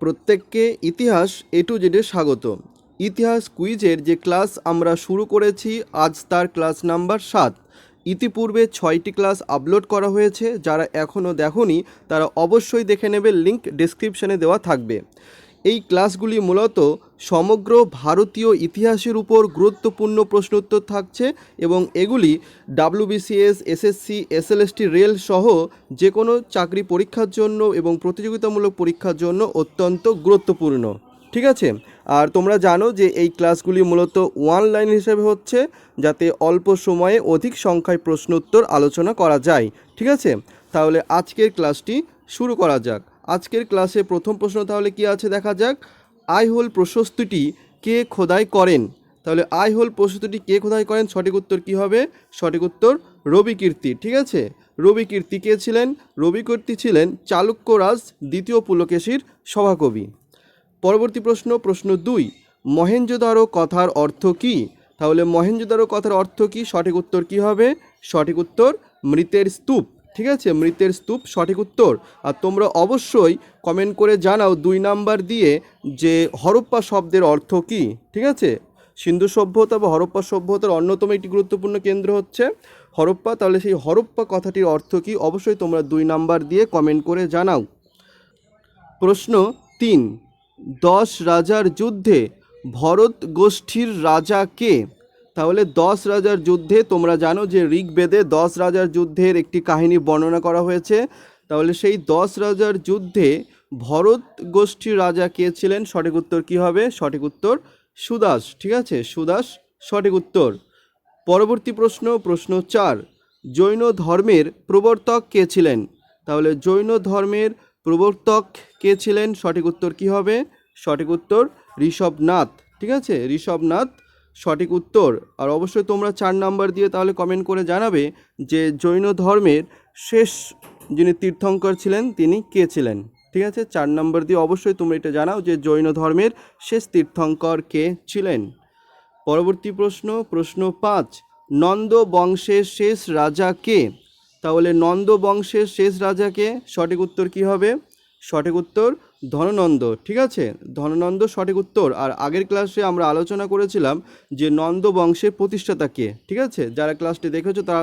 প্রত্যেককে ইতিহাস এ টু জেডে স্বাগত। ইতিহাস কুইজের যে ক্লাস আমরা শুরু করেছি, আজ তার ক্লাস নাম্বার সাত। ইতিপূর্বে ছয়টি ক্লাস আপলোড করা হয়েছে, যারা এখনও দেখোনি, তারা অবশ্যই দেখে নেবে লিঙ্ক ডিসক্রিপশানে দেওয়া থাকবে। এই ক্লাসগুলি মূলত সমগ্র ভারতীয় ইতিহাসের উপর গুরুত্বপূর্ণ প্রশ্নোত্তর থাকছে এবং এগুলি ডাব্লিউবিসিএস এসএসসি এসএলএসটি রেল সহ যে কোনো চাকরি পরীক্ষার জন্য এবং প্রতিযোগিতামূলক পরীক্ষার জন্য অত্যন্ত গুরুত্বপূর্ণ। ঠিক আছে? আর তোমরা জানো যে এই ক্লাসগুলি মূলত ওয়ান লাইন হিসেবে হচ্ছে, যাতে অল্প সময়ে অধিক সংখ্যায় প্রশ্নোত্তর আলোচনা করা যায়। ঠিক আছে? তাহলে আজকের ক্লাসটি শুরু করা যাক। আজকের ক্লাসে প্রথম প্রশ্ন তাহলে কি আছে দেখা যাক। আই হোল প্রশস্তিটি কে খোদাই করেন? তাহলে আই হোল প্রশস্তিটি কে খোদাই করেন? সঠিক উত্তর কি হবে? সঠিক উত্তর রবি কীর্তি, ঠিক আছে? রবি কীর্তি কে ছিলেন? রবি কীর্তি ছিলেন চালুক্যরাজ দ্বিতীয় পুলকেশীর সভাকবি। পরবর্তী প্রশ্ন প্রশ্ন দুই মহেঞ্জোদারো কথার অর্থ কী? তাহলে মহেঞ্জোদারো কথার অর্থ কী? সঠিক উত্তর কী হবে? সঠিক উত্তর মৃতের স্তূপ। ঠিক আছে? মৃতের স্তূপ, সঠিক উত্তর। আর তোমরা অবশ্যই কমেন্ট করে জানাও দুই নাম্বার দিয়ে যে হরপ্পা শব্দের অর্থ কী, ঠিক আছে? সিন্ধু সভ্যতা বা হরপ্পা সভ্যতার অন্যতম একটি গুরুত্বপূর্ণ কেন্দ্র হচ্ছে হরপ্পা। তাহলে সেই হরপ্পা কথাটির অর্থ কী? অবশ্যই তোমরা দুই নাম্বার দিয়ে কমেন্ট করে জানাও। প্রশ্ন তিন, দশ রাজার যুদ্ধে ভরত গোষ্ঠীর রাজা কে? তাহলে দশ রাজার যুদ্ধে তোমরা জানো যে ঋগ্বেদে দশ রাজার যুদ্ধের একটি কাহিনী বর্ণনা করা হয়েছে। তাহলে সেই দশ রাজার যুদ্ধে ভরত গোষ্ঠীর রাজা কে ছিলেন? সঠিক উত্তর কী হবে? সঠিক উত্তর সুদাস, ঠিক আছে? সুদাস, সঠিক উত্তর। পরবর্তী প্রশ্ন প্রশ্ন চার। জৈন ধর্মের প্রবর্তক কে ছিলেন? তাহলে জৈন ধর্মের প্রবর্তক কে ছিলেন? সঠিক উত্তর কি হবে? সঠিক উত্তর ঋষভনাথ, ঠিক আছে? ঋষভনাথ সঠিক উত্তর। আর অবশ্যই তোমরা চার নাম্বার দিয়ে তাহলে কমেন্ট করে জানাবে যে জৈন ধর্মের শেষ যিনি তীর্থঙ্কর ছিলেন, তিনি কে ছিলেন? ঠিক আছে? চার নম্বর দিয়ে অবশ্যই তোমরা এটা জানাও যে জৈন ধর্মের শেষ তীর্থঙ্কর কে ছিলেন? পরবর্তী প্রশ্ন প্রশ্ন পাঁচ, নন্দ বংশের শেষ রাজা কে? তাহলে নন্দ বংশের শেষ রাজাকে সঠিক উত্তর কি হবে? সঠিক উত্তর ধননন্দ, ঠিক আছে? ধননন্দ সঠিক উত্তর। আর আগের ক্লাসে আমরা আলোচনা করেছিলাম যে নন্দ বংশের প্রতিষ্ঠাতা কে, ঠিক আছে? যারা ক্লাসটি দেখেছ তারা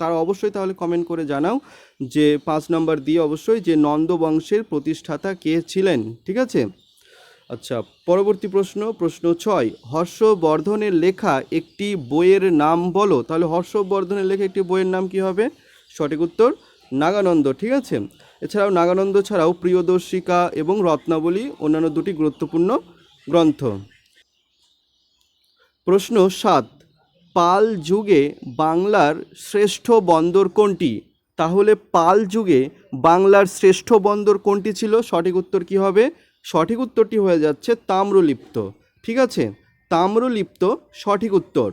তারা অবশ্যই তাহলে কমেন্ট করে জানাও যে পাঁচ নম্বর দিয়ে অবশ্যই যে নন্দ বংশের প্রতিষ্ঠাতা কে ছিলেন, ঠিক আছে? আচ্ছা পরবর্তী প্রশ্ন প্রশ্ন ছয়। হর্ষবর্ধনের লেখা একটি বইয়ের নাম বলো। তাহলে হর্ষবর্ধনের লেখা একটি বইয়ের নাম কি হবে? সঠিক উত্তর, নাগানন্দ, ঠিক আছে? এছাড়াও নাগানন্দ ছাড়াও প্রিয়দর্শিকা এবং রত্নাবলী অন্যান্য দুটি গুরুত্বপূর্ণ গ্রন্থ। প্রশ্ন সাত, পাল যুগে বাংলার শ্রেষ্ঠ বন্দর কোনটি? তাহলে পাল যুগে বাংলার শ্রেষ্ঠ বন্দর কোনটি ছিল? সঠিক উত্তর কি হবে? সঠিক উত্তরটি হয়ে যাচ্ছে তাম্রলিপ্ত। ঠিক আছে? তাম্রলিপ্ত সঠিক উত্তর।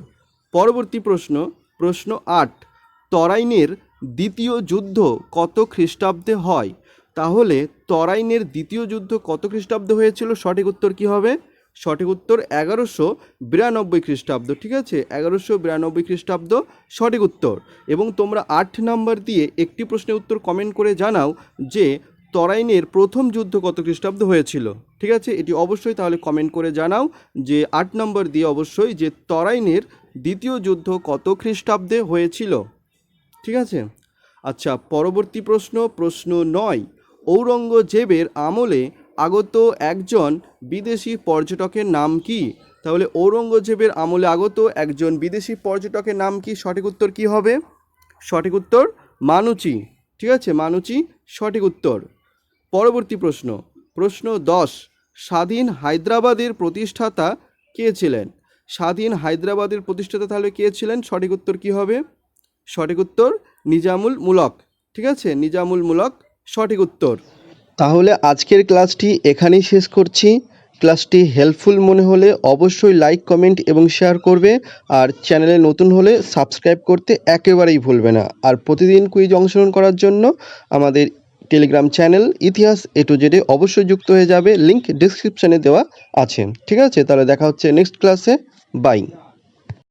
পরবর্তী প্রশ্ন প্রশ্ন আট, তরাইনের দ্বিতীয় যুদ্ধ কত খ্রিস্টাব্দে হয়? তাহলে তরাইনের দ্বিতীয় যুদ্ধ কত খ্রিস্টাব্দে হয়েছিল? সঠিক উত্তর কি হবে? সঠিক উত্তর এগারোশো বিরানব্বই খ্রিস্টাব্দ, ঠিক আছে? এগারোশো বিরানব্বই খ্রিস্টাব্দ, সঠিক উত্তর। এবং তোমরা আট নাম্বার দিয়ে একটি প্রশ্নের উত্তর কমেন্ট করে জানাও যে তরাইনের প্রথম যুদ্ধ কত খ্রিস্টাব্দ হয়েছিল? ঠিক আছে? এটি অবশ্যই তাহলে কমেন্ট করে জানাও যে আট নম্বর দিয়ে অবশ্যই যে তরাইনের দ্বিতীয় যুদ্ধ কত খ্রিস্টাব্দে হয়েছিল। ঠিক আছে? আচ্ছা পরবর্তী প্রশ্ন প্রশ্ন নয়। ঔরঙ্গজেবের আমলে আগত একজন বিদেশি পর্যটকের নাম কি? তাহলে ঔরঙ্গজেবের আমলে আগত একজন বিদেশি পর্যটকের নাম কি? সঠিক উত্তর কি হবে? সঠিক উত্তর, মানুচি। ঠিক আছে, মানুচি, সঠিক উত্তর। পরবর্তী প্রশ্ন প্রশ্ন দশ। স্বাধীন হায়দ্রাবাদের প্রতিষ্ঠাতা কে ছিলেন? স্বাধীন হায়দ্রাবাদের প্রতিষ্ঠাতা তাহলে কে ছিলেন? সঠিক উত্তর কী হবে? সঠিক উত্তর নিজামুল মুলক। ঠিক আছে? নিজামুল মুলক, সঠিক উত্তর। তাহলে আজকের ক্লাসটি এখানেই শেষ করছি। ক্লাসটি হেল্পফুল মনে হলে অবশ্যই লাইক, কমেন্ট এবং শেয়ার করবে। আর চ্যানেলে নতুন হলে সাবস্ক্রাইব করতে একেবারেই ভুলবে না। আর প্রতিদিন কুইজ অংশগ্রহণ করার জন্য আমাদের টেলিগ্রাম চ্যানেল ইতিহাস এ টু জেডে অবশ্যই যুক্ত হয়ে যাবে। লিংক ডিসক্রিপশানে দেওয়া আছে। ঠিক আছে? তাহলে দেখা হচ্ছে নেক্সট ক্লাসে। বাই।